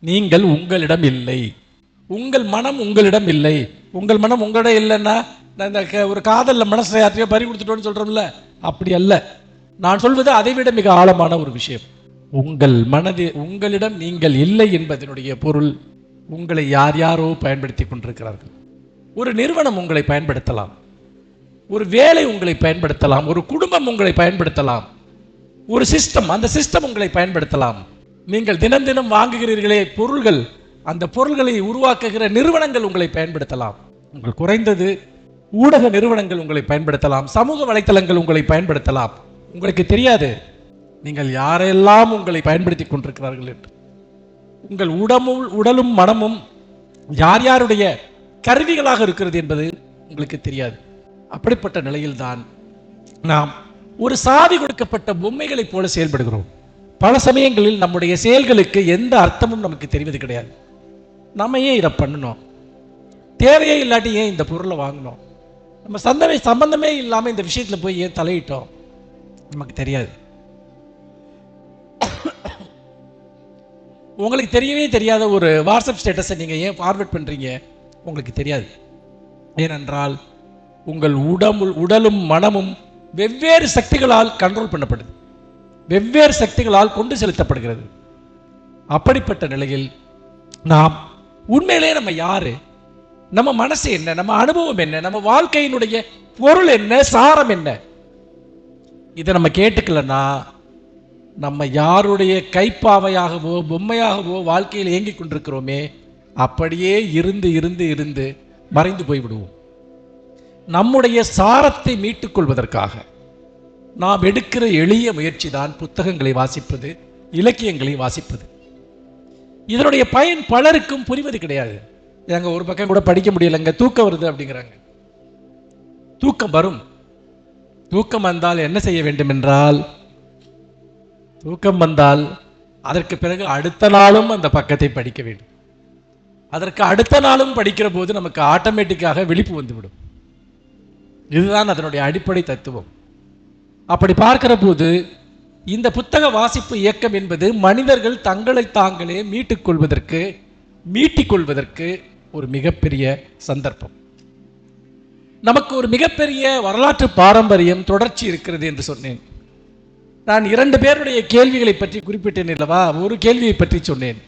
நீங்கள் உங்களிடம் இல்லை. உங்கள் மனம் உங்களிடம் இல்லை. உங்கள் மனம் உங்களிடம் இல்லைன்னா நான் இந்த ஒரு காதலில் மனசை யார்ட்டையோ பறி கொடுத்துட்டோன்னு சொல்கிறோம்ல அப்படி அல்ல. நான் சொல்வது அதைவிட மிக ஆழமான ஒரு விஷயம். உங்கள் மனது உங்களிடம் நீங்கள் இல்லை என்பதனுடைய பொருள் உங்களை யார் யாரோ பயன்படுத்தி கொண்டிருக்கிறார்கள். ஒரு நிறுவனம் உங்களை பயன்படுத்தலாம். ஒரு வேலை உங்களை பயன்படுத்தலாம். ஒரு குடும்பம் உங்களை பயன்படுத்தலாம். ஒரு சிஸ்டம் அந்த சிஸ்டம் உங்களை பயன்படுத்தலாம். நீங்கள் தினம் தினம் வாங்குகிறீர்களே பொருள்கள் அந்த பொருள்களை உருவாக்குகிற நிறுவனங்கள் உங்களை பயன்படுத்தலாம். உங்கள் குறைந்தது ஊடக நிறுவனங்கள் உங்களை பயன்படுத்தலாம் சமூக வலைத்தளங்கள் உங்களை பயன்படுத்தலாம். உங்களுக்கு தெரியாது நீங்கள் யாரெல்லாம் உங்களை பயன்படுத்தி கொண்டிருக்கிறார்கள் என்று. உங்கள் உடமும் உடலும் மனமும் யார் யாருடைய கருவிகளாக இருக்கிறது என்பது உங்களுக்கு தெரியாது. அப்படிப்பட்ட நிலையில்தான் நாம் ஒரு சாதி கொடுக்கப்பட்ட பொம்மைகளைப் போல செயல்படுகிறோம். பல சமயங்களில் நம்முடைய செயல்களுக்கு எந்த அர்த்தமும் நமக்கு தெரிவது கிடையாது. நம்ம ஏன் இதை பண்ணணும்? தேவையே இல்லாட்டி ஏன் இந்த பொருளை வாங்கினோம் நம்ம சந்தமே சம்பந்தமே இல்லாமல் இந்த விஷயத்தில் போய் ஏன் தலையிட்டோம்? நமக்கு தெரியாது. உங்களுக்கு தெரியவே தெரியாத ஒரு வாட்ஸ்அப் ஸ்டேட்டஸை நீங்கள் ஏன் ஃபார்வர்ட் பண்ணுறீங்க உங்களுக்கு தெரியாது. ஏனென்றால் உங்கள் உடம்பு உடலும் மனமும் வெவ்வேறு சக்திகளால் கண்ட்ரோல் பண்ணப்படுது. வெவ்வேறு சக்திகளால் கொண்டு செலுத்தப்படுகிறது. அப்படிப்பட்ட நிலையில் நாம் உண்மையிலே நம்ம யாரு? நம்ம மனசு என்ன? நம்ம அனுபவம் என்ன? நம்ம வாழ்க்கையினுடைய பொருள் என்ன? சாரம் என்ன? இதை நம்ம கேட்டுக்கலன்னா நம்ம யாருடைய கைப்பாவையாகவோ பொம்மையாகவோ வாழ்க்கையில் இயங்கிக் கொண்டிருக்கிறோமே அப்படியே இருந்து இருந்து இருந்து மறைந்து போய்விடுவோம். நம்முடைய சாரத்தை மீட்டுக் கொள்வதற்காக. நாம் எடுக்கிற எளிய முயற்சி தான் புத்தகங்களை வாசிப்பது இலக்கியங்களை வாசிப்பது. இதனுடைய பயன் பலருக்கும் புரிவது கிடையாது. எங்க ஒரு பக்கம் கூட படிக்க முடியலங்க தூக்கம் வருது அப்படிங்கிறாங்க. தூக்கம் வரும். தூக்கம் வந்தால் என்ன செய்ய வேண்டும் என்றால் தூக்கம் வந்தால் அதற்கு பிறகு அடுத்த நாளும் அந்த பக்கத்தை படிக்க வேண்டும். அதற்கு அடுத்த நாளும் படிக்கிற போது நமக்கு ஆட்டோமேட்டிக்காக விழிப்பு வந்துவிடும். இதுதான் அதனுடைய அடிப்படை தத்துவம். அப்படி பார்க்கிற போது இந்த புத்தக வாசிப்பு இயக்கம் என்பது மனிதர்கள் தங்களை தாங்களே மீட்டுக் கொள்வதற்கு மீட்டிக் கொள்வதற்கு ஒரு மிகப்பெரிய சந்தர்ப்பம். நமக்கு ஒரு மிகப்பெரிய வரலாற்று பாரம்பரியம் தொடர்ச்சி இருக்கிறது என்று சொன்னேன். நான் இரண்டு பேருடைய கேள்விகளை பற்றி குறிப்பிட்டேன் இல்லவா ஒரு கேள்வியை பற்றி சொன்னேன்.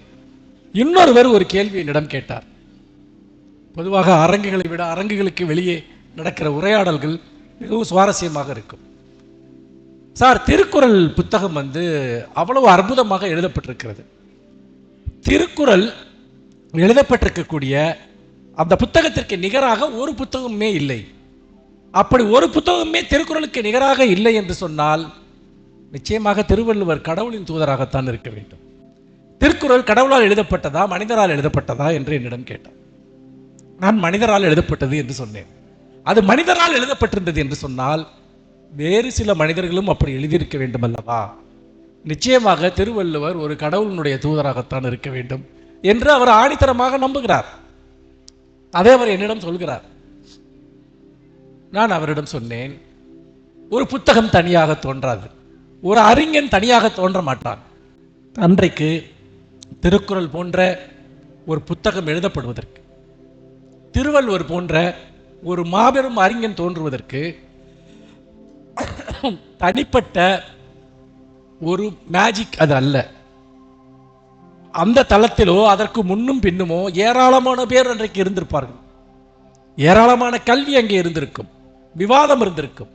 இன்னொருவர் ஒரு கேள்வி என்னிடம் கேட்டார். பொதுவாக அரங்குகளை விட அரங்குகளுக்கு வெளியே நடக்கிற உரையாடல்கள் மிகவும் சுவாரஸ்யமாக இருக்கும். சார் திருக்குறள் புத்தகம் வந்து அவ்வளவு அற்புதமாக எழுதப்பட்டிருக்கிறது. திருக்குறள் எழுதப்பட்டிருக்கக்கூடிய அந்த புத்தகத்திற்கு நிகராக ஒரு புத்தகமே இல்லை. அப்படி ஒரு புத்தகமே திருக்குறளுக்கு நிகராக இல்லை என்று சொன்னால் நிச்சயமாக திருவள்ளுவர் கடவுளின் தூதராகத்தான் இருக்க வேண்டும். திருக்குறள் கடவுளால் எழுதப்பட்டதா மனிதரால் எழுதப்பட்டதா என்று என்னிடம் கேட்டார். நான் மனிதரால் எழுதப்பட்டது என்று சொன்னேன். அது மனிதரால் எழுதப்பட்டிருந்தது என்று சொன்னால் வேறு சில மனிதர்களும் அப்படி எழுதியிருக்க வேண்டும் அல்லவா நிச்சயமாக திருவள்ளுவர் ஒரு கடவுளினுடைய தூதராகத்தான் இருக்க வேண்டும் என்று அவர் ஆணித்தரமாக நம்புகிறார். அதை அவர் என்னிடம் சொல்கிறார். நான் அவரிடம் சொன்னேன் ஒரு புத்தகம் தனியாக தோன்றாது ஒரு அறிஞன் தனியாக தோன்ற மாட்டான். அன்றைக்கு திருக்குறள் போன்ற ஒரு புத்தகம் எழுதப்படுவதற்கு திருவள்ளுவர் போன்ற ஒரு மாபெரும் அறிஞன் தோன்றுவதற்கு தனிப்பட்ட ஒரு மேஜிக் அது அல்ல. அந்த தளத்திலோ அதற்கு முன்னும் பின்னுமோ ஏராளமான பேர் அன்றைக்கு இருந்திருப்பார்கள். ஏராளமான கல்வி அங்கே இருந்திருக்கும். விவாதம் இருந்திருக்கும்.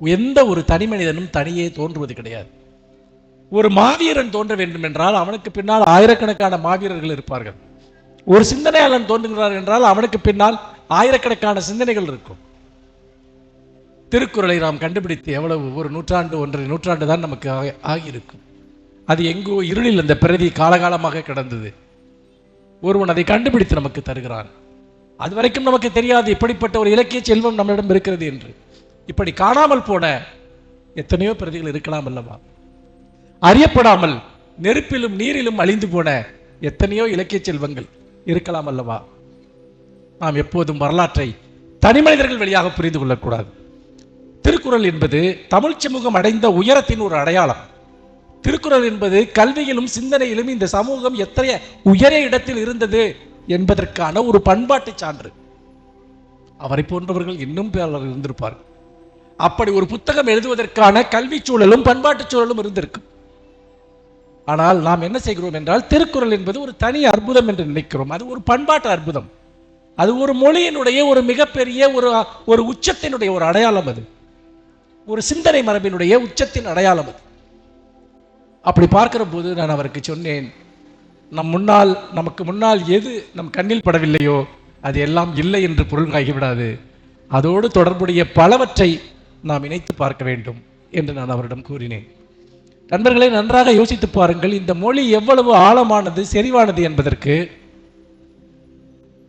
எந்த ஒரு தனி மனிதனும் தனியே தோன்றுவது கிடையாது. ஒரு மாவீரன் தோன்ற வேண்டும் என்றால் அவனுக்கு பின்னால் ஆயிரக்கணக்கான மாவீரர்கள் இருப்பார்கள். ஒரு சிந்தனையாளன் தோன்றுகிறார் என்றால் அவனுக்கு பின்னால் ஆயிரக்கணக்கான சிந்தனைகள் இருக்கும். திருக்குறளை நாம் கண்டுபிடித்து எவ்வளவு? ஒரு நூற்றாண்டு ஒன்றரை நூற்றாண்டு தான் நமக்கு ஆகியிருக்கும். அது எங்கோ இருளில் அந்த பிரதி காலகாலமாக கிடந்தது. ஒருவன் அதை கண்டுபிடித்து நமக்கு தருகிறான். அது வரைக்கும் நமக்கு தெரியாது இப்படிப்பட்ட ஒரு இலக்கிய செல்வம் நம்மளிடம் இருக்கிறது என்று. இப்படி காணாமல் போன எத்தனையோ பிரதிகள் இருக்கலாம் அல்லவா? அறியப்படாமல் நெருப்பிலும் நீரிலும் அழிந்து போன எத்தனையோ இலக்கிய செல்வங்கள் இருக்கலாம் அல்லவா? நாம் எப்போதும் வரலாற்றை தனி மனிதர்கள் வழியாக புரிந்து கொள்ளக்கூடாது. திருக்குறள் என்பது தமிழ் சமூகம் அடைந்த உயரத்தின் ஒரு அடையாளம். திருக்குறள் என்பது கல்வியிலும் சிந்தனையிலும் இந்த சமூகம் எத்தனை உயரிய இடத்தில் இருந்தது என்பதற்கான ஒரு பண்பாட்டு சான்று. அவரை போன்றவர்கள் இன்னும் பலர் இருந்திருப்பார். அப்படி ஒரு புத்தகம் எழுதுவதற்கான கல்வி சூழலும் பண்பாட்டு சூழலும் இருந்திருக்கும். ஆனால் நாம் என்ன செய்கிறோம் என்றால் திருக்குறள் என்பது ஒரு தனி அற்புதம் என்று நினைக்கிறோம். அது ஒரு பண்பாட்டு அற்புதம். அது ஒரு மொழியினுடைய ஒரு மிகப்பெரிய ஒரு ஒரு உச்சத்தினுடைய ஒரு அடையாளம் அது. ஒரு சிந்தனை மரபினுடைய உச்சத்தின் அடையாளம் அது. அப்படி பார்க்கிற போது நான் அவருக்கு சொன்னேன் நம் முன்னால் நமக்கு முன்னால் எது நம் கண்ணில் படவில்லையோ அது எல்லாம் இல்லை என்று பொருளாகிவிடாது அதோடு தொடர்புடைய பலவற்றை நாம் இணைத்து பார்க்க வேண்டும் என்று நான் அவரிடம் கூறினேன். நண்பர்களை நன்றாக யோசித்து பாருங்கள் இந்த மொழி எவ்வளவு ஆழமானது செறிவானது என்பதற்கு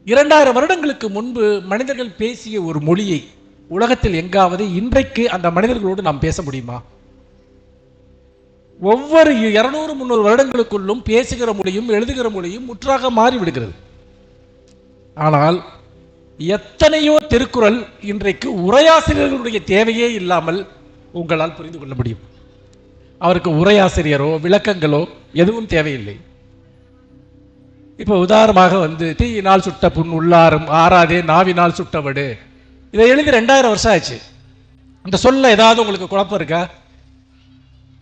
இரண்டாயிரம் வருடங்களுக்கு முன்பு மனிதர்கள் பேசிய ஒரு மொழியை உலகத்தில் எங்காவது இன்றைக்கு அந்த மனிதர்களோடு நாம் பேச முடியுமா? ஒவ்வொரு இருநூறு முந்நூறு வருடங்களுக்குள்ளும் பேசுகிற மொழியும் எழுதுகிற மொழியும் முற்றாக மாறிவிடுகிறது. ஆனால் எத்தனையோ திருக்குறள் இன்றைக்கு உரையாசிரியர்களுடைய தேவையே இல்லாமல் உங்களால் புரிந்து கொள்ள முடியும். அவருக்கு உரையாசிரியரோ விளக்கங்களோ எதுவும் தேவையில்லை. இப்போ உதாரணமாக வந்து தீயினால் சுட்ட புண் உள்ளாரும் ஆறாதே நாவினால் சுட்டவடு. இதை எழுதி ரெண்டாயிரம் வருஷம் ஆச்சு இந்த சொல்ல ஏதாவது உங்களுக்கு குழப்பம் இருக்கா?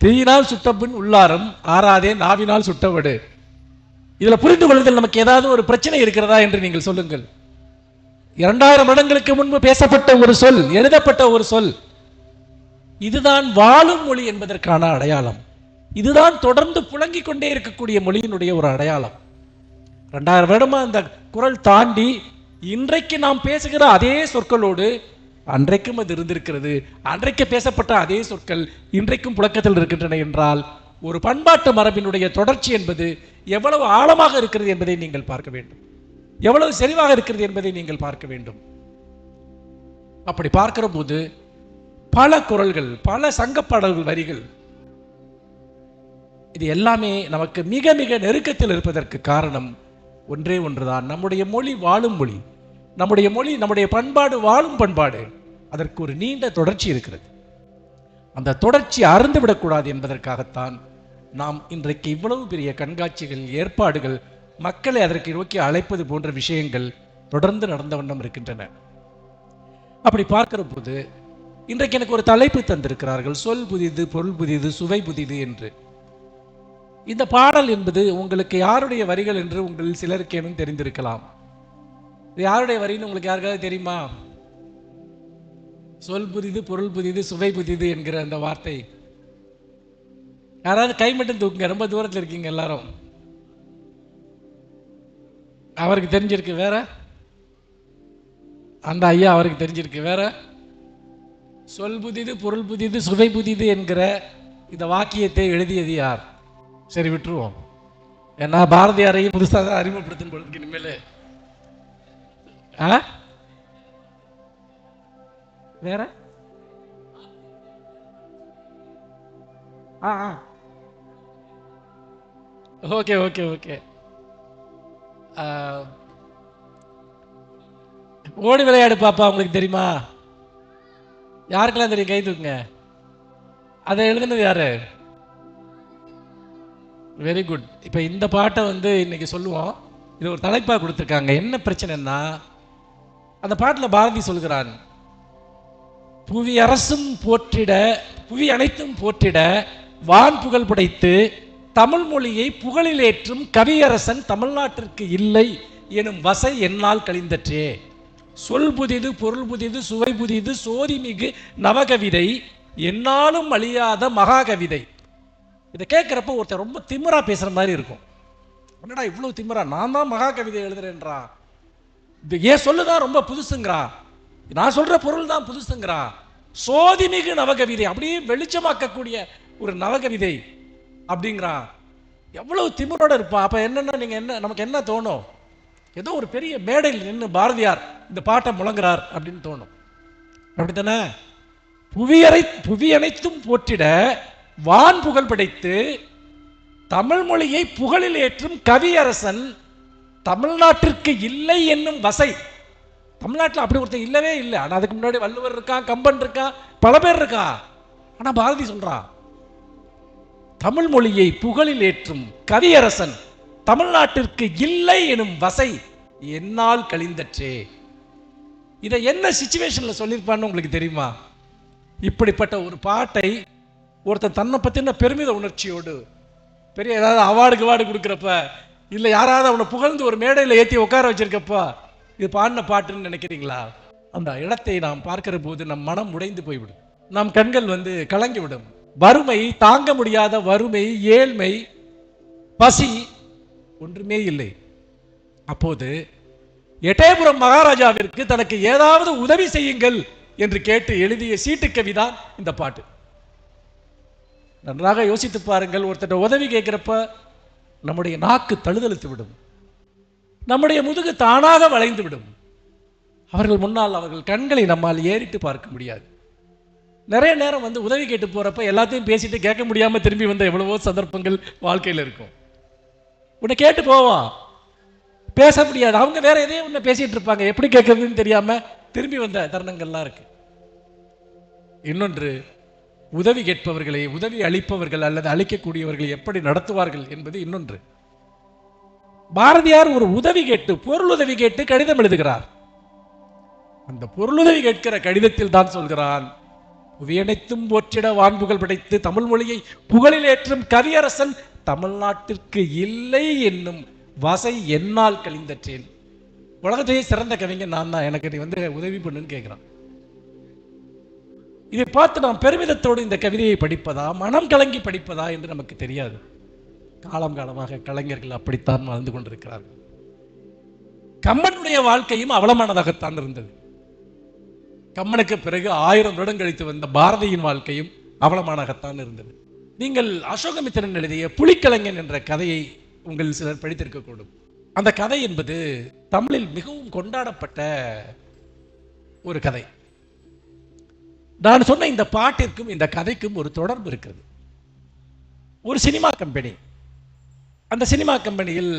தீயினால் சுட்டப்பின் பின் ஆறாதே நாவினால் சுட்டவடு. இதில் புரிந்து கொள்வதில் நமக்கு ஏதாவது ஒரு பிரச்சனை இருக்கிறதா என்று நீங்கள் சொல்லுங்கள். இரண்டாயிரம் வருடங்களுக்கு முன்பு பேசப்பட்ட ஒரு சொல் எழுதப்பட்ட ஒரு சொல் இதுதான் வாழும் மொழி என்பதற்கான அடையாளம். இதுதான் தொடர்ந்து புழங்கிக் கொண்டே இருக்கக்கூடிய மொழியினுடைய ஒரு அடையாளம். ரெண்டாயிரம் வருடமா அந்த குரல் தாண்டி இன்றைக்கு நாம் பேசுகிற அதே சொற்களோடு அன்றைக்கும் அது இருந்திருக்கிறது. அன்றைக்கு பேசப்பட்ட அதே சொற்கள் இன்றைக்கும் புழக்கத்தில் இருக்கின்றன என்றால் ஒரு பண்பாட்டு மரபினுடைய தொடர்ச்சி என்பது எவ்வளவு ஆழமாக இருக்கிறது என்பதை நீங்கள் பார்க்க வேண்டும். எவ்வளவு செறிவாக இருக்கிறது என்பதை நீங்கள் பார்க்க வேண்டும். அப்படி பார்க்கிற போது பல குரல்கள் பல சங்கப்பாடல்கள் வரிகள் இது எல்லாமே நமக்கு மிக மிக நெருக்கத்தில் இருப்பதற்கு காரணம் ஒன்றே ஒன்றுதான். நம்முடைய மொழி வாழும் மொழி. நம்முடைய மொழி நம்முடைய பண்பாடு வாழும் பண்பாடு. அதற்கு ஒரு நீண்ட தொடர்ச்சி இருக்கிறது. அந்த தொடர்ச்சி அறுந்துவிடக்கூடாது என்பதற்காகத்தான் நாம் இன்றைக்கு இவ்வளவு பெரிய கண்காட்சிகள் ஏற்பாடுகள் மக்களை அதற்கு நோக்கி அழைப்பது போன்ற விஷயங்கள் தொடர்ந்து நடந்த வண்ணம் இருக்கின்றன. அப்படி பார்க்கிற போது இன்றைக்கு எனக்கு ஒரு தலைப்பு தந்திருக்கிறார்கள். சொல் புதிது பொருள் புதிது சுவை புதிது என்று. இந்த பாடல் என்பது உங்களுக்கு யாருடைய வரிகள் என்று உங்களில் சிலருக்கேனும் தெரிந்திருக்கலாம். இது யாருடைய வரின்னு உங்களுக்கு யாருக்காவது தெரியுமா? சொல் புதிது பொருள் புதிது சுவை புதிது என்கிற அந்த வார்த்தை. யாராவது கை மட்டும் தூக்குங்க ரொம்ப தூரத்தில் இருக்கீங்க எல்லாரும். அவருக்கு தெரிஞ்சிருக்கு வேற? அந்த ஐயா அவருக்கு தெரிஞ்சிருக்கு வேற? சொல் புதிது பொருள் புதிது சுவை புதிது என்கிற இந்த வாக்கியத்தை எழுதியது யார்? சரி விட்டுருவோம். ஏன்னா பாரதியாரையும் புதுசாக தான் அறிமுகப்படுத்தும் பொழுதுக்கு இனிமேல் வேற? ஆ ஆ. Okay okay okay. ஓடி விளையாடு பாப்பா உங்களுக்கு தெரியுமா? யாருக்கெல்லாம் தெரியும்? கை தூக்குங்க. அதை எழுதுனது யாரு? வெரி குட் இப்போ இந்த பாட்டை வந்து இன்னைக்கு சொல்லுவோம். இது ஒரு தலைப்பாக கொடுத்துருக்காங்க. என்ன பிரச்சனைன்னா அந்த பாட்டில் பாரதி சொல்கிறான் புவி அரசும் போற்றிட புவி அனைத்தும் போற்றிட வான் புகழ் படைத்து தமிழ் மொழியை புகழிலேற்றும் கவியரசன் தமிழ்நாட்டிற்கு இல்லை எனும் வசை என்னால் கழிந்தற்றே. சொல் புதிது பொருள் புதிது சுவை புதிது சோதிமிகு நவகவிதை என்னாலும் அழியாத மகாகவிதை. இதை கேட்குறப்ப ஒருத்தர் ரொம்ப திமிரா பேசுகிற மாதிரி இருக்கும். என்னடா இவ்வளவு திமிரா? நான் தான் மகாகவிதை எழுதுறேன்றான் இது ஏன் சொல்லுதான் ரொம்ப புதுசுங்கிறா. நான் சொல்ற பொருள் தான் புதுசுங்கிறா சோதிமிகு நவகவிதை அப்படியே வெளிச்சமாக்கக்கூடிய ஒரு நவகவிதை அப்படிங்கிறா. எவ்வளவு திமிரோட இருப்பான் அப்ப என்னன்னா நீங்க என்ன நமக்கு என்ன தோணும்? ஏதோ ஒரு பெரிய மேடையில் நின்று பாரதியார் இந்த பாட்டை முழங்குறார் அப்படின்னு தோணும். அப்படித்தானே? புவியரை புவி அனைத்தும் போற்றிட வான் புகழ் படைத்து தமிழ் மொழியை புகழில் ஏற்றும் கவியரசன் தமிழ்நாட்டிற்கு இல்லை என்னும் வசை. தமிழ்நாட்டில் அப்படி ஒருத்தர் இல்லவே இல்லை. ஆனால் அதுக்கு முன்னாடி வள்ளுவர் இருக்கான் கம்பன் இருக்கான் பல பேர் இருக்கா? ஆனால் பாரதி சொல்றான் தமிழ் மொழியை புகழில் ஏற்றும் கவியரசன் தமிழ்நாட்டிற்கு இல்லை எனும் வசை என்னால் கழிந்தற்றே. இதை என்ன சுச்சுவேஷன்ல சொல்லியிருப்பான்னு உங்களுக்கு தெரியுமா? இப்படிப்பட்ட ஒரு பாட்டை ஒருத்தன் தன்னை பற்றின பெருமித உணர்ச்சியோடு பெரிய ஏதாவது அவார்டு கிவார்டு கொடுக்குறப்ப இல்லை யாராவது அவனை புகழ்ந்து ஒரு மேடையில் ஏற்றி உட்கார வச்சிருக்கப்ப இது பாடின பாட்டுன்னு நினைக்கிறீங்களா? அந்த இடத்தை நாம் பார்க்கிற போது நம் மனம் உடைந்து போய்விடும். நம் கண்கள் வந்து கலங்கிவிடும். வறுமை தாங்க முடியாத வறுமை ஏழ்மை பசி ஒன்றுமே இல்லை. அப்போது எட்டயபுரம் மகாராஜாவிற்கு தனக்கு ஏதாவது உதவி செய்யுங்கள் என்று கேட்டு எழுதிய சீட்டு கவிதான் இந்த பாட்டு. நன்றாக யோசித்து பாருங்கள் ஒருத்தர் உதவி கேட்கிறப்ப நம்முடைய நாக்கு தழுதழுத்து விடும். நம்முடைய முதுகு தானாக வளைந்து விடும். அவர்கள் முன்னால் அவர்கள் கண்களை நம்மால் ஏறிட்டு பார்க்க முடியாது. நிறைய நேரம் வந்து உதவி கேட்டு போகிறப்ப எல்லாத்தையும் பேசிட்டு கேட்க முடியாமல் திரும்பி வந்த எவ்வளவோ சந்தர்ப்பங்கள் வாழ்க்கையில் இருக்கும். உன்னை கேட்டு போவான். பேச முடியாது. அவங்க வேற எதையும் உன்னை பேசிட்டு இருப்பாங்க. எப்படி கேட்கறதுன்னு தெரியாமல் திரும்பி வந்த தருணங்கள்லாம் இருக்கு. இன்னொன்று உதவி கேட்பவர்களை உதவி அளிப்பவர்கள் அல்லது அளிக்கக்கூடியவர்களை எப்படி நடத்துவார்கள் என்பது இன்னொன்று. பாரதியார் ஒரு உதவி கேட்டு பொருளுதவி கேட்டு கடிதம் எழுதுகிறார். அந்த பொருளுதவி கேட்கிற கடிதத்தில் தான் சொல்கிறான் புவியனைத்தும் போற்றிட வான்புகள் படைத்து தமிழ் மொழியை புகழில் ஏற்றும் கவியரசன் தமிழ்நாட்டிற்கு இல்லை என்னும் வசை என்னால் கழிந்தற்றேன். உலகத்தையே சிறந்த கவிஞன் நான் தான். எனக்கு நீ வந்து உதவி பண்ணுன்னு கேட்கிறான். இதை பார்த்து நாம் பெருமிதத்தோடு இந்த கவிதையை படிப்பதா மனம் கலங்கி படிப்பதா என்று நமக்கு தெரியாது. காலம் காலமாக கலைஞர்கள் அப்படித்தான் வாழ்ந்து கொண்டிருக்கிறார்கள். கம்மனுடைய வாழ்க்கையும் அவலமானதாகத்தான் இருந்தது. கம்மனுக்கு பிறகு ஆயிரம் வருடம் கழித்து வந்த பாரதியின் வாழ்க்கையும் அவலமானதாகத்தான் இருந்தது. நீங்கள் அசோகமித்திரன் எழுதிய புலிக்கலைஞன் என்ற கதையை உங்கள் சிலர் படித்திருக்கக்கூடும் அந்த கதை என்பது தமிழில் மிகவும் கொண்டாடப்பட்ட ஒரு கதை. நான் சொன்ன இந்த பாட்டிற்கும் இந்த கதைக்கும் ஒரு தொடர்பு இருக்கிறது. ஒரு சினிமா கம்பெனி. அந்த சினிமா கம்பெனியில்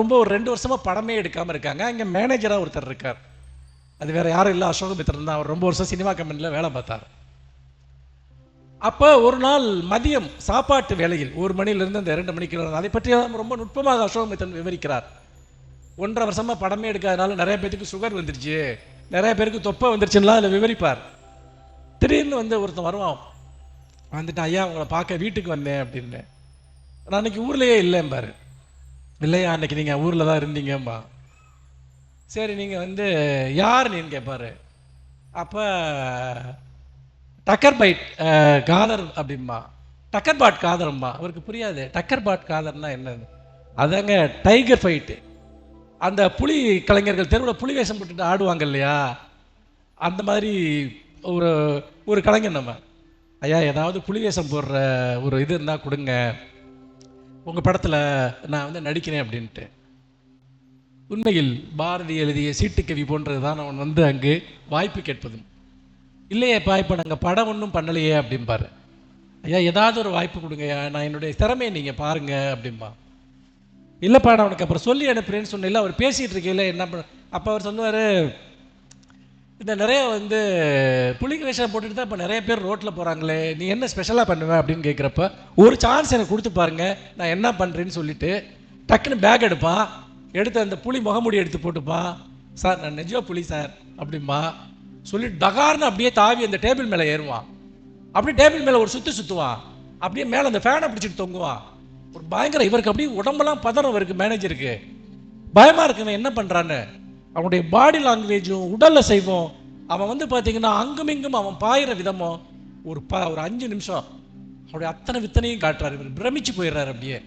ரொம்ப ஒரு ரெண்டு வருஷமாக படமே எடுக்காமல் இருக்காங்க. அங்கே மேனேஜராக ஒருத்தர் இருக்கார். அது வேற யாரும் இல்லை அசோகமித்திரன் தான். அவர் ரொம்ப வருஷம் சினிமா கம்பெனியில் வேலை பார்த்தார். அப்போ ஒரு நாள் மதியம் சாப்பாட்டு வேளையில் ஒரு மணிலிருந்து அந்த இரண்டு மணிக்கு அதை பற்றி ரொம்ப நுட்பமாக அசோகமித்திரன் விவரிக்கிறார். ஒன்றரை வருஷமாக படமே எடுக்காதனால நிறைய பேருக்கு சுகர் வந்துருச்சு. நிறைய பேருக்கு தொப்பை வந்துருச்சுன்னா அதில் விவரிப்பார். திடீர்னு வந்து ஒருத்தன் வருவான். வந்துட்டு ஐயா உங்களை பார்க்க வீட்டுக்கு வந்தேன் அப்படின்னு நான் அன்னைக்கு ஊர்லயே இல்லைம்பாரு இல்லையா அன்னைக்கு நீங்கள் ஊரில் தான் இருந்தீங்கம்பா சரி நீங்கள் வந்து யார் நீன்னு கேட்பாரு அப்போ டக்கர் பைட் காதர் அப்படிம்பா. டக்கர் பாட் காதரம்பா. அவருக்கு புரியாது. டக்கர் பாட் காதர்னா என்னது? அதாங்க டைகர் ஃபைட்டு அந்த புலி கலைஞர்கள் தெருவில் புலி வேஷம் போட்டுட்டு ஆடுவாங்க இல்லையா? அந்த மாதிரி ஒரு ஒரு கலைஞர் நம்ம. ஐயா ஏதாவது புலிவேஷம் போடுற ஒரு இது இருந்தால் கொடுங்க. உங்கள் படத்தில் நான் வந்து நடிக்கிறேன் அப்படின்ட்டு. உண்மையில் பாரதி எழுதிய சீட்டுக்கவி போன்றது தான் அவன் வந்து அங்கு வாய்ப்பு கேட்பதும். இல்லையேப்பா இப்போ நாங்கள் படம் ஒன்றும் பண்ணலையே அப்படிம்பார். ஐயா ஏதாவது ஒரு வாய்ப்பு கொடுங்கய்யா நான் என்னுடைய திறமையை நீங்கள் பாருங்க அப்படிம்பா. இல்லைப்பா நான் அவனுக்கு அப்புறம் சொல்லி அனுப்புறேன்னு சொன்னேன்ல அவர் பேசிகிட்டு இருக்கையில என்ன பண்ண அப்போ அவர் சொன்னார் இந்த நிறைய வந்து புலிக்கு வேஷம் போட்டுட்டு தான் இப்போ நிறைய பேர் ரோட்டில் போகிறாங்களே நீ என்ன ஸ்பெஷலாக பண்ணுவேன் அப்படின்னு கேட்குறப்ப ஒரு சான்ஸ் எனக்கு கொடுத்து பாருங்க நான் என்ன பண்ணுறேன்னு சொல்லிட்டு டக்குன்னு பேக் எடுப்பான். எடுத்து அந்த புலி முகமூடி எடுத்து போட்டுப்பான். சார் நான் நிஜ புலி சார் அப்படிம்பா. சொல்லி டகார்னு அப்படியே தாவி அந்த டேபிள் மேலே ஏறுவான். அப்படியே டேபிள் மேலே ஒரு சுற்றி சுற்றுவான் அப்படியே மேலே அந்த ஃபேனை பிடிச்சிட்டு தொங்குவான். ஒரு பயங்கர இவருக்கு அப்படியே உடம்பெல்லாம் பதறம் இவருக்கு மேனேஜருக்கு பயமாக இருக்குவன் என்ன பண்ணுறான்னு அவனுடைய பாடி லாங்குவேஜும் உடல் செய்வோம். அவன் வந்து பார்த்தீங்கன்னா அங்கும் இங்கும் அவன் பாயிற விதமும் ஒரு ப ஒரு அஞ்சு நிமிஷம் அவருடைய அத்தனை வித்தனையும் காட்டுறாரு. இவர் பிரமிச்சு போயிடுறாரு அப்படியே.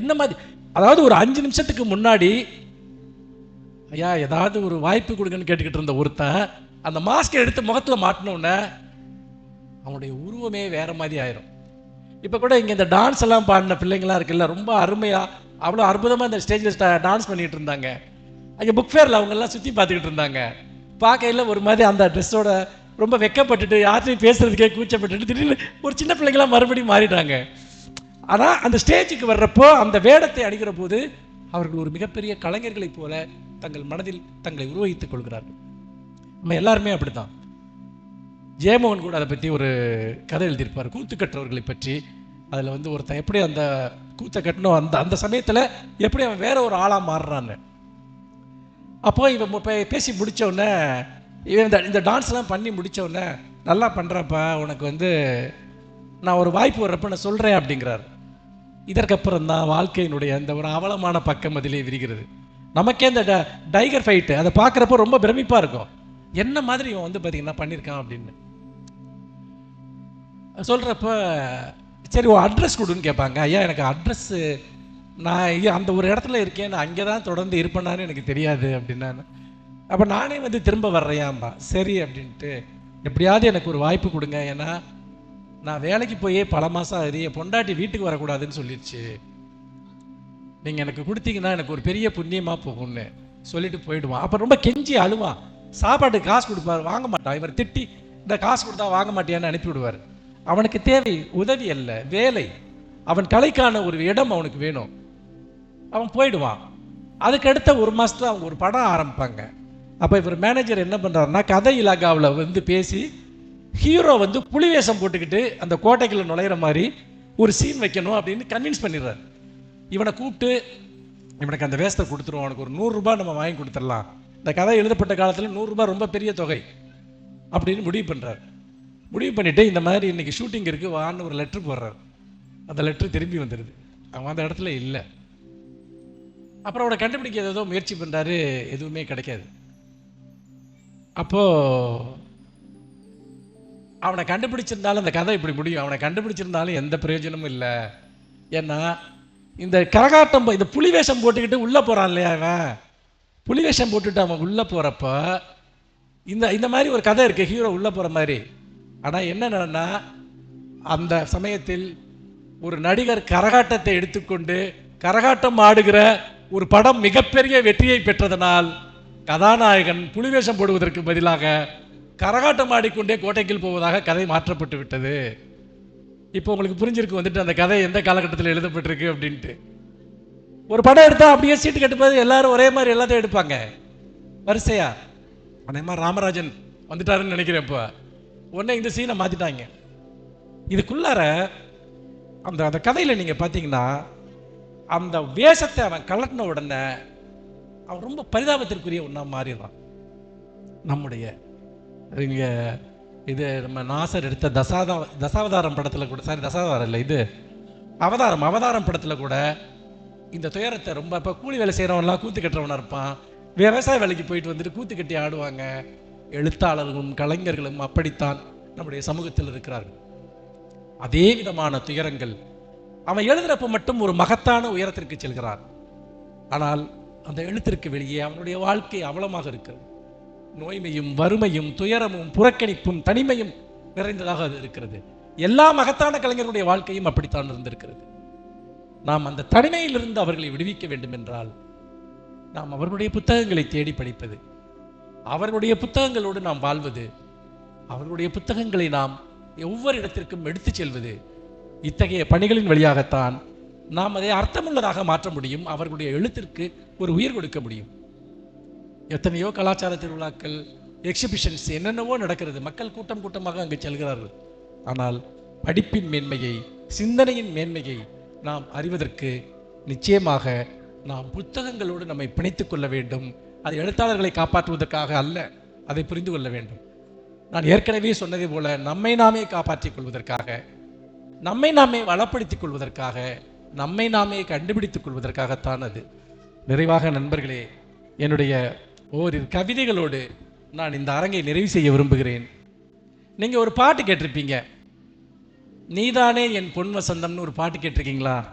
என்ன மாதிரி அதாவது ஒரு அஞ்சு நிமிஷத்துக்கு முன்னாடி ஐயா ஏதாவது ஒரு வாய்ப்பு கொடுங்கன்னு கேட்டுக்கிட்டு இருந்த ஒருத்தன் அந்த மாஸ்கை எடுத்து முகத்தில் மாட்டினோடனே அவனுடைய உருவமே வேற மாதிரி ஆயிரும். இப்போ கூட இங்கே இந்த டான்ஸ் எல்லாம் பாடின பிள்ளைங்களாம் இருக்குல்ல ரொம்ப அருமையாக அவ்வளோ அற்புதமாக இந்த ஸ்டேஜில் டான்ஸ் பண்ணிட்டு இருந்தாங்க. அங்கே புக் ஃபேரில் அவங்கெல்லாம் சுற்றி பார்த்துக்கிட்டு இருந்தாங்க. பார்க்கையில் ஒரு மாதிரி அந்த ட்ரெஸ்ஸோட ரொம்ப வெக்கப்பட்டுட்டு யார்ட்டையும் பேசுகிறதுக்கே கூச்சப்பட்டுட்டு திடீர்னு ஒரு சின்ன பிள்ளைங்களாம் மறுபடியும் மாறிட்டாங்க. ஆனால் அந்த ஸ்டேஜுக்கு வர்றப்போ அந்த வேடத்தை அடிக்கிற போது அவர்கள் ஒரு மிகப்பெரிய கலைஞர்களைப் போல தங்கள் மனதில் தங்களை உருவகித்துக் கொள்கிறார்கள். நம்ம எல்லாருமே அப்படித்தான். ஜெயமோகன் கூட அதை பற்றி ஒரு கதை எழுதியிருப்பார் கூத்து கட்டுறவர்களை பற்றி. அதில் வந்து ஒருத்தன் எப்படி அந்த கூத்தை கட்டணும் அந்த அந்த சமயத்தில் எப்படி அவன் வேற ஒரு ஆளாக மாறுறான்னு. அப்போ இவன் இப்போ பேசி முடித்தவுடனே இவன் இந்த இந்த டான்ஸ்லாம் பண்ணி முடித்தவுடனே நல்லா பண்ணுறப்பா உனக்கு வந்து நான் ஒரு வாய்ப்பு வர்றப்ப நான் சொல்கிறேன் அப்படிங்கிறார். இதற்கப்புறம் தான் வாழ்க்கையினுடைய அந்த ஒரு அவலமான பக்கம் அதிலே விரிகிறது. நமக்கே இந்த ட- டைகர் ஃபைட்டு அதை பார்க்குறப்ப ரொம்ப பிரமிப்பாக இருக்கும். என்ன மாதிரி இவன் வந்து பார்த்தீங்கன்னா பண்ணியிருக்கான் அப்படின்னு. சொல்கிறப்ப சரி உன் அட்ரஸ் கொடுன்னு கேட்பாங்க ஐயா எனக்கு அட்ரஸ்ஸு நான் அந்த ஒரு இடத்துல இருக்கேன் நான் அங்கே தான் தொடர்ந்து இருப்பேனான்னு எனக்கு தெரியாது அப்படின்னான்னு அப்போ நானே வந்து திரும்ப வர்றையாம்பா சரி அப்படின்ட்டு எப்படியாவது எனக்கு ஒரு வாய்ப்பு கொடுங்க. ஏன்னா நான் வேலைக்கு போயே பல மாதம் ஆகுது. என் பொண்டாட்டி வீட்டுக்கு வரக்கூடாதுன்னு சொல்லிடுச்சு. நீங்கள் எனக்கு கொடுத்தீங்கன்னா எனக்கு ஒரு பெரிய புண்ணியமாக போகும்னு சொல்லிட்டு போயிடுவான். அப்போ ரொம்ப கெஞ்சி அழுவான். சாப்பாட்டுக்கு காசு கொடுப்பார். வாங்க மாட்டான். இவர் திட்டி இந்த காசு கொடுத்தா வாங்க மாட்டியான்னு அனுப்பிவிடுவார் அவனுக்கு தேவை உதவி அல்ல வேலை. அவன் கலைக்கான ஒரு இடம் அவனுக்கு வேணும். அவன் போயிடுவான். அதுக்கடுத்த ஒரு மாதத்தில் அவங்க ஒரு படம் ஆரம்பிப்பாங்க. அப்போ இவர் மேனேஜர் என்ன பண்ணுறாருன்னா கதை இலாகாவில் வந்து பேசி ஹீரோ வந்து புலி வேஷம் போட்டுக்கிட்டு அந்த கோட்டைக்குள்ள நுழையிற மாதிரி ஒரு சீன் வைக்கணும் அப்படின்னு கன்வின்ஸ் பண்ணிடுறாரு. இவனை கூப்பிட்டு இவனுக்கு அந்த வேஷத்தை கொடுத்துருவோம் அவனுக்கு ஒரு நூறுரூபா நம்ம வாங்கி கொடுத்துடலாம். இந்த கதை எழுதப்பட்ட காலத்தில் நூறுரூபா ரொம்ப பெரிய தொகை அப்படின்னு முடிவு பண்ணுறாரு முடிவு பண்ணிவிட்டு இந்த மாதிரி இன்னைக்கு ஷூட்டிங் இருக்குது வான்னு ஒரு லெட்ரு போடுறாரு. அந்த லெட்ரு திரும்பி வந்துடுது அவன் அந்த இடத்துல இல்லை. அப்புறம் அவரை கண்டுபிடிக்க ஏதோ முயற்சி பண்ணுறாரு எதுவுமே கிடைக்காது. அப்போ அவனை கண்டுபிடிச்சிருந்தாலும் அந்த கதை இப்படி முடியும். அவனை கண்டுபிடிச்சிருந்தாலும் எந்த பிரயோஜனமும் இல்லை. ஏன்னா இந்த கரகாட்டம் இந்த புலி வேஷம் போட்டுக்கிட்டு உள்ளே போகிறான் இல்லையா அவன்? புலி வேஷம் போட்டுட்டு அவன் உள்ளே போகிறப்ப இந்த இந்த மாதிரி ஒரு கதை இருக்குது ஹீரோ உள்ளே போகிற மாதிரி. ஆனால் என்னென்னா அந்த சமயத்தில் ஒரு நடிகர் கரகாட்டத்தை எடுத்துக்கொண்டு கரகாட்டம் ஆடுகிற ஒரு படம் மிகப்பெரிய வெற்றியை பெற்றதனால் கதாநாயகன் புலிவேஷம் போடுவதற்கு பதிலாக கரகாட்டம் ஆடிக்கொண்டே கோட்டைக்கில் போவதாக கதை மாற்றப்பட்டு விட்டது. இப்போ உங்களுக்கு புரிஞ்சிருக்கு வந்துட்டு அந்த கதை எந்த காலகட்டத்தில் எழுதப்பட்டிருக்கு அப்படின்ட்டு. ஒரு படம் எடுத்தால் அப்படியே சீட்டு கட்டும்போது எல்லாரும் ஒரே மாதிரி எல்லாத்தையும் எடுப்பாங்க. வரிசையா? அதே மாதிரி ராமராஜன் வந்துட்டாருன்னு நினைக்கிறேன் இப்போ. உடனே இந்த சீனை மாற்றிட்டாங்க இதுக்குள்ளார அந்த அந்த கதையில் நீங்கள் பார்த்தீங்கன்னா அந்த வேஷத்தை அவன் கலட்டின உடனே அவன் ரொம்ப பரிதாபத்திற்குரிய ஒன்றா மாறிடுறான். நம்முடைய இங்கே இது நம்ம நாசர் எடுத்த தசாதா தசாவதாரம் படத்தில் கூட சாரி தசாவதாரம் இல்லை இது அவதாரம் அவதாரம் படத்தில் கூட இந்த துயரத்தை ரொம்ப இப்போ கூலி வேலை செய்கிறவன்லாம் கூத்து கட்டுறவனாக இருப்பான். விவசாய வேலைக்கு போயிட்டு வந்துட்டு கூத்து கட்டி ஆடுவாங்க. எழுத்தாளர்களும் கலைஞர்களும் அப்படித்தான் நம்முடைய சமூகத்தில் இருக்கிறார்கள். அதே விதமான துயரங்கள் அவன் எழுதுறப்ப மட்டும் ஒரு மகத்தான உயரத்திற்கு செல்கிறான். ஆனால் அந்த எழுத்திற்கு வெளியே அவனுடைய வாழ்க்கை அவலமாக இருக்கிறது. நோய்மையும் வறுமையும் துயரமும் புறக்கணிப்பும் தனிமையும் நிறைந்ததாக அது இருக்கிறது. எல்லா மகத்தான கலைஞருடைய வாழ்க்கையும் அப்படித்தான் இருந்திருக்கிறது. நாம் அந்த தனிமையிலிருந்து அவர்களை விடுவிக்க வேண்டும் என்றால் நாம் அவர்களுடைய புத்தகங்களை தேடி படிப்பது அவர்களுடைய புத்தகங்களோடு நாம் வாழ்வது அவர்களுடைய புத்தகங்களை நாம் ஒவ்வொரு இடத்திற்கும் எடுத்துச் செல்வது இத்தகைய பணிகளின் வழியாகத்தான் நாம் அதை அர்த்தமுள்ளதாக மாற்ற முடியும் அவர்களுடைய எழுத்திற்கு ஒரு உயிர் கொடுக்க முடியும். எத்தனையோ கலாச்சார திருவிழாக்கள் எக்ஸிபிஷன்ஸ் என்னென்னவோ நடக்கிறது. மக்கள் கூட்டம் கூட்டமாக அங்கு செல்கிறார்கள். ஆனால் படிப்பின் மேன்மையை சிந்தனையின் மேன்மையை நாம் அறிவதற்கு நிச்சயமாக நாம் புத்தகங்களோடு நம்மை பிணைத்துக் கொள்ள வேண்டும். அது எழுத்தாளர்களை காப்பாற்றுவதற்காக அல்ல அதை புரிந்து கொள்ள வேண்டும். நான் ஏற்கனவே சொன்னதை போல நம்மை நாமே காப்பாற்றிக் கொள்வதற்காக நம்மை நாமே வளப்படுத்திக் கொள்வதற்காக நம்மை நாமே கண்டுபிடித்துக் கொள்வதற்காகத்தான் அது. நிறைவாக நண்பர்களே என்னுடைய ஓரிரு கவிதைகளோடு நான் இந்த அரங்கை நிறைவு செய்ய விரும்புகிறேன். நீங்கள் ஒரு பாட்டு கேட்டிருப்பீங்க. நீதானே என் பொன் வசந்தம்னு ஒரு பாட்டு கேட்டிருக்கீங்களா?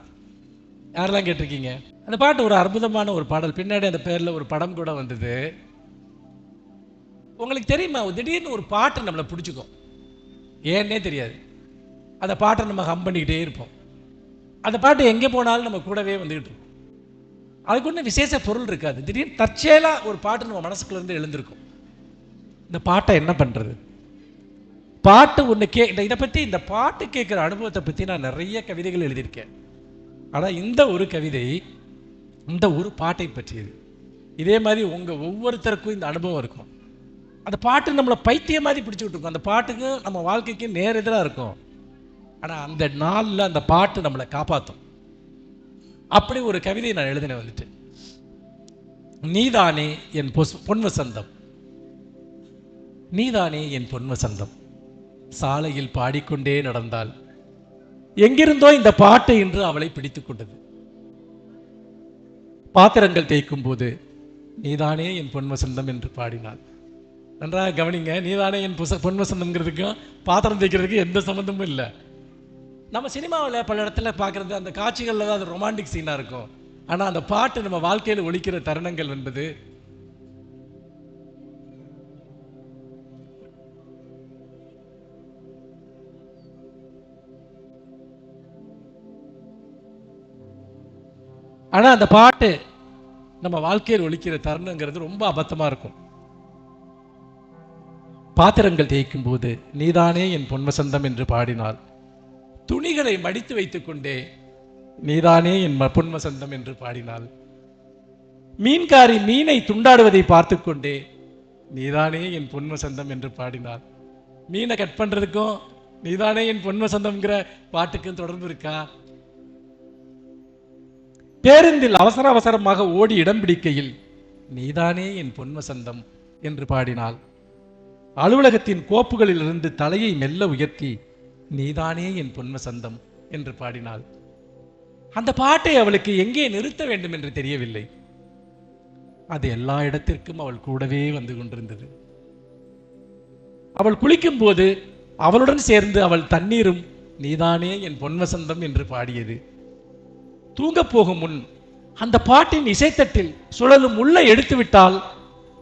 யாரெல்லாம் கேட்டிருக்கீங்க? அந்த பாட்டு ஒரு அற்புதமான ஒரு பாடல். பின்னாடி அந்த பேரில் ஒரு படம் கூட வந்தது. உங்களுக்கு தெரியுமா? திடீர்னு ஒரு பாட்டு நம்மளை பிடிச்சிக்கும். ஏன்னே தெரியாது. அந்த பாட்டை நம்ம ஹம் பண்ணிக்கிட்டே இருப்போம். அந்த பாட்டு எங்கே போனாலும் நம்ம கூடவே வந்துக்கிட்டு இருக்கும். அதுக்கு ஒன்றும் விசேஷ பொருள் இருக்காது. திடீர்னு தற்செயலாக ஒரு பாட்டு நம்ம மனசுக்குள்ளேருந்து எழுந்திருக்கும். இந்த பாட்டை என்ன பண்ணுறது பாட்டு ஒன்று கே இந்த இதை பற்றி இந்த பாட்டு கேட்குற அனுபவத்தை பற்றி நான் நிறைய கவிதைகள் எழுதியிருக்கேன். ஆனால் இந்த ஒரு கவிதை இந்த ஒரு பாட்டை பற்றியது. இதே மாதிரி உங்கள் ஒவ்வொருத்தருக்கும் இந்த அனுபவம் இருக்கும். அந்த பாட்டு நம்மளை பைத்திய மாதிரி பிடிச்சிக்கிட்டு இருக்கும். அந்த பாட்டுக்கு நம்ம வாழ்க்கைக்கு நேர் எதிராக இருக்கும். ஆனால் அந்த நாளில் அந்த பாட்டு நம்மளை காப்பாற்றும் அப்படி ஒரு கவிதையை நான் எழுதினேன் வந்துட்டு. நீதானே என் பொஸ் பொன் வசந்தம் நீதானே என் பொன் வசந்தம் சாலையில் பாடிக்கொண்டே நடந்தாள் எங்கிருந்தோ இந்த பாட்டு என்று அவளை பிடித்துக் கொண்டது. பாத்திரங்கள் தேய்க்கும் போது நீதானே என் பொன் வசந்தம் என்று பாடினாள். நன்றாக கவனிங்க. நீதானே என் புச பொன் வசந்தம்ங்கிறதுக்கும் பாத்திரம் தேய்க்கிறதுக்கு எந்த சம்மந்தமும் இல்லை. நம்ம சினிமாவில் பல இடத்துல பார்க்குறது அந்த காட்சிகளில் தான் அது ரொமான்டிக் சீனாக இருக்கும். ஆனால் அந்த பாட்டு நம்ம வாழ்க்கையில் ஒழிக்கிற தருணங்கள் என்பது ஆனால் அந்த பாட்டு நம்ம வாழ்க்கையில் ஒழிக்கிற தருணங்கிறது ரொம்ப அபத்தமாக இருக்கும். பாத்திரங்கள் தேய்க்கும் போது நீதானே என் பொன்வசந்தம் என்று பாடினாள் துணிகளை மடித்து வைத்துக்கொண்டே நீதானே என் ம- பொன்வசந்தம் என்று பாடினாள். மீன்காரி மீனை துண்டாடுவதை பார்த்து கொண்டே நீதானே என் பொன்வசந்தம் என்று பாடினாள். மீனை கட் பண்றதுக்கும் நீதானே என் பொன்வசந்தம்ங்கிற பாட்டுக்கும் தொடர்பு இருக்கா? பேருந்தில் அவசர அவசரமாக ஓடி இடம் பிடிக்கையில் நீதானே என் பொன்வசந்தம் என்று பாடினாள். அலுவலகத்தின் கோப்புகளிலிருந்து தலையை மெல்ல உயர்த்தி நீதானே என் பொன்வசந்தம் என்று பாடினாள். அந்த பாட்டை அவளுக்கு எங்கே நிறுத்த வேண்டும் என்று தெரியவில்லை. அது எல்லா இடத்திற்கும் அவள் கூடவே வந்து கொண்டிருந்தது. அவள் குளிக்கும் போது அவளுடன் சேர்ந்து அவள் தண்ணீரும் நீதானே என் பொன்வசந்தம் என்று பாடியது. தூங்கப் போகும் முன் அந்த பாட்டின் இசைத்தட்டில் சுழலும் உள்ள எடுத்து விட்டால்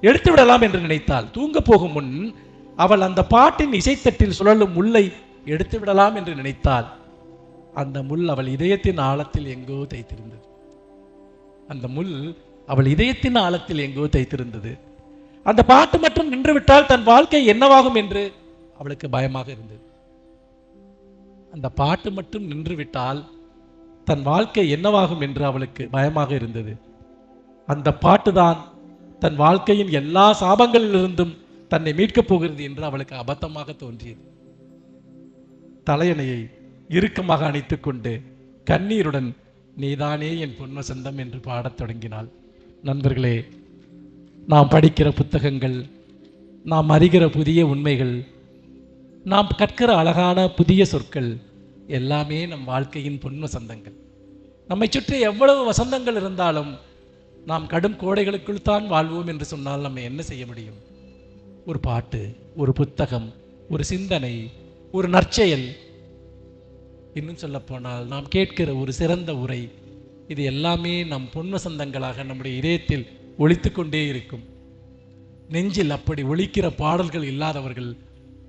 எடுத்து விடலாம் என்று நினைத்தாள். தூங்கப் போகும் முன் அவள் அந்த பாட்டின் இசைத்தட்டில் சுழலும் முள்ளை எடுத்து விடலாம் என்று நினைத்தால் அந்த முள் அவள் இதயத்தின் ஆழத்தில் எங்கோ தைத்திருந்தது அந்த முள் அவள் இதயத்தின் ஆழத்தில் எங்கோ தைத்திருந்தது அந்த பாட்டு மட்டும் நின்றுவிட்டால் தன் வாழ்க்கை என்னவாகும் என்று அவளுக்கு பயமாக இருந்தது. அந்த பாட்டு மட்டும் நின்றுவிட்டால் தன் வாழ்க்கை என்னவாகும் என்று அவளுக்கு பயமாக இருந்தது. அந்த பாட்டுதான் தன் வாழ்க்கையின் எல்லா சாபங்களிலிருந்தும் தன்னை மீட்கப் போகிறது என்று அவளுக்கு அபத்தமாக தோன்றியது. தலையணையை இறுக்கமாக அணைத்து கொண்டு கண்ணீருடன் நீதானே என் பொன்வசந்தம் என்று பாடத் தொடங்கினாள். நண்பர்களே நாம் படிக்கிற புத்தகங்கள் நாம் அறிகிற புதிய உண்மைகள் நாம் கற்கிற அழகான புதிய சொற்கள் எல்லாமே நம் வாழ்க்கையின் பொன்ம சந்தங்கள் நம்மை சுற்றி எவ்வளவு வசந்தங்கள் இருந்தாலும் நாம் கடும் கோடைகளுக்குள் தான் வாழ்வோம் என்று சொன்னால் நம்ம என்ன செய்ய முடியும்? ஒரு பாட்டு ஒரு புத்தகம் ஒரு சிந்தனை ஒரு நற்செயல். இன்னும் சொல்லப்போனால் நாம் கேட்கிற ஒரு சிறந்த உரை. இது எல்லாமே நம் பொன் சந்தங்களாக நம்முடைய இதயத்தில் ஒழித்து கொண்டே இருக்கும். நெஞ்சில் அப்படி ஒழிக்கிற பாடல்கள் இல்லாதவர்கள்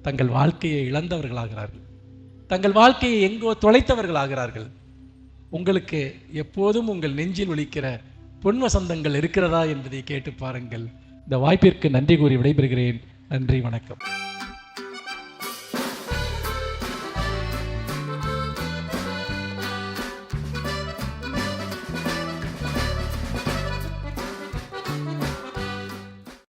தங்கள் வாழ்க்கையை இழந்தவர்களாகிறார்கள். தங்கள் வாழ்க்கையை எங்கோ தொலைத்தவர்களாகிறார்கள். உங்களுக்கு எப்போதும் உங்கள் நெஞ்சில் ஒழிக்கிற பொன் சந்தங்கள் இருக்கிறதா என்பதை கேட்டு பாருங்கள். இந்த வாய்ப்பிற்கு நன்றி கூறி விடைபெறுகிறேன். நன்றி வணக்கம்.